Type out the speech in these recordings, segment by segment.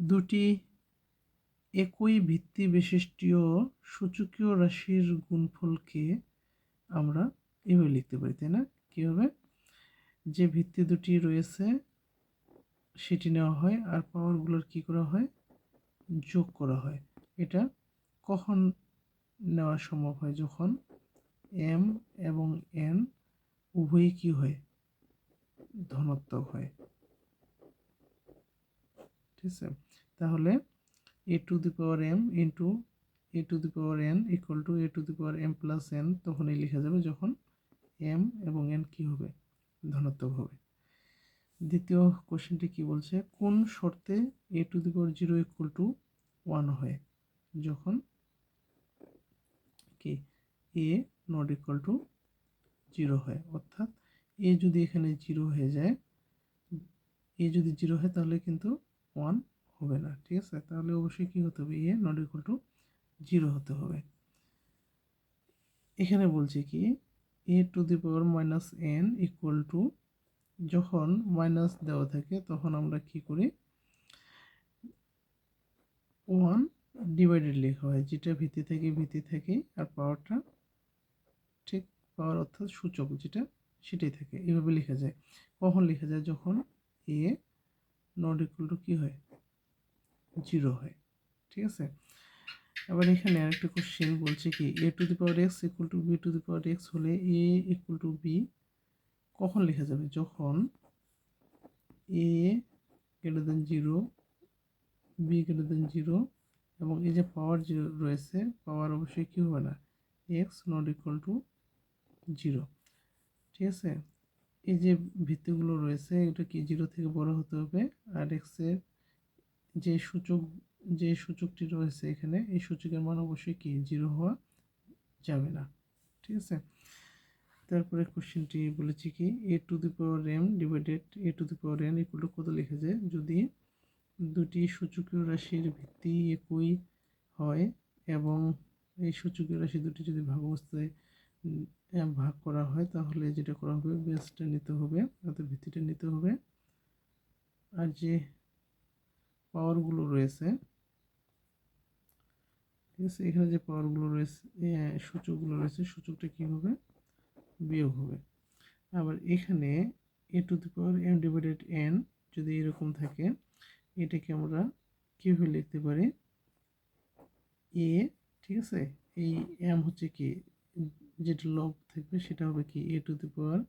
দুটি একই ভিত্তি বিশিষ্টীয় সূচকীয় রাশির গুণফলকে আমরা এভাবে লিখতে পারি, তাই না? কীভাবে যে ভিত্তি দুটি রয়েছে, সেটি নেওয়া হয় আর পাওয়ারগুলোর কি করা হয়? যোগ করা হয়। এটা কখন নেওয়া সম্ভব হয়? যখন এম এবং এন উভয়ই কি হয়? ধনাত্মক হয়। ঠিক আছে। তাহলে a to the power m into a to the power n equal to a to the power m plus n তখনই লেখা যাবে যখন এম এবং এন কি হবে? ধনাত্মক হবে। দ্বিতীয় কোশ্চেনটি কি বলছে? কোন শর্তে a to the power zero equal to one হয়? যখন কি? A not equal to zero হয়। অর্থাৎ এ যদি এখানে জিরো হয়ে যায় এ যদি জিরো হয় তাহলে কিন্তু ওয়ান হবে না, ঠিক আছে? তাহলে অবশ্যই কী হতে হবে? A not equal to zero হতে হবে। এখানে বলছে কি a to the power minus n equal to যখন মাইনাস দেওয়া থাকে, তখন আমরা কি করি? ওয়ান ডিভাইডেড লেখা হয়, যেটা ভিত্তি থেকে ভিত্তি থাকে আর পাওয়ারটা ঠিক পাওয়ার অর্থাৎ সূচক যেটা, সেটাই থাকে। এভাবে লেখা যায়। কখন লেখা যায়? যখন এ নট ইকুয়াল টু কী হয়? জিরো হয়। ঠিক আছে? আবার এখানে আরেকটা কোশ্চেন বলছে কি a to the power x equal to b to the power x হলে এ ইকুয়াল টু বি কখন লেখা যাবে? যখন a greater than zero b greater than zero এবং এই যে পাওয়ার জিরো রয়েছে পাওয়ার অবশ্যই কী হবে না? X not equal to zero ঠিক আছে? এই যে ভিত্তিগুলো রয়েছে, এটা কি জিরো থেকে বড় হতে হবে? আর এক্সের যে সূচক, যে সূচকটি রয়েছে এখানে, এই সূচকের মান অবশ্যই কি? জিরো হওয়া যাবে না। ঠিক আছে? তারপরে কোশ্চেনটি বলেছি কি? A to the power m divided a to the power n to কত লিখে যায়? যদি দুটি সূচকীয় রাশির ভিত্তি একই হয় এবং এই সূচকীয় রাশি দুটি যদি ভাগ অবস্থায় ভাগ করা হয়, তাহলে যেটা করা হবে, বেসটা নিতে হবে অর্থাৎ ভিত্তিটা নিতে হবে। আর যে পাওয়ারগুলো রয়েছে, ঠিক আছে, এখানে যে পাওয়ারগুলো রয়েছে সূচকগুলো রয়েছে, সূচকটা কী হবে? বিয়োগ হবে। আবার এখানে a to the power m divided n যদি এরকম থাকে, এটাকে আমরা কীভাবে লিখতে পারি? এ, ঠিক আছে, এই এম হচ্ছে কি? যেটা লব থাকবে সেটা হবে কি a to the power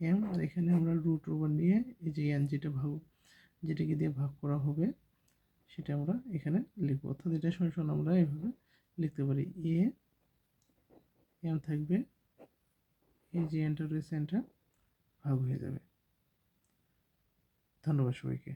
M R এখানে আমরা রুট ওভার নিয়ে এই যে এন যেটা ভাগ, যেটাকে দিয়ে ভাগ করা হবে, সেটা আমরা এখানে লিখব। অর্থাৎ এটা সমান আমরা এভাবে লিখতে পারি। এ এম থাকবে, এই যে এনটা রয়েছে এনটা ভাগ হয়ে যাবে। ধন্যবাদ সবাইকে।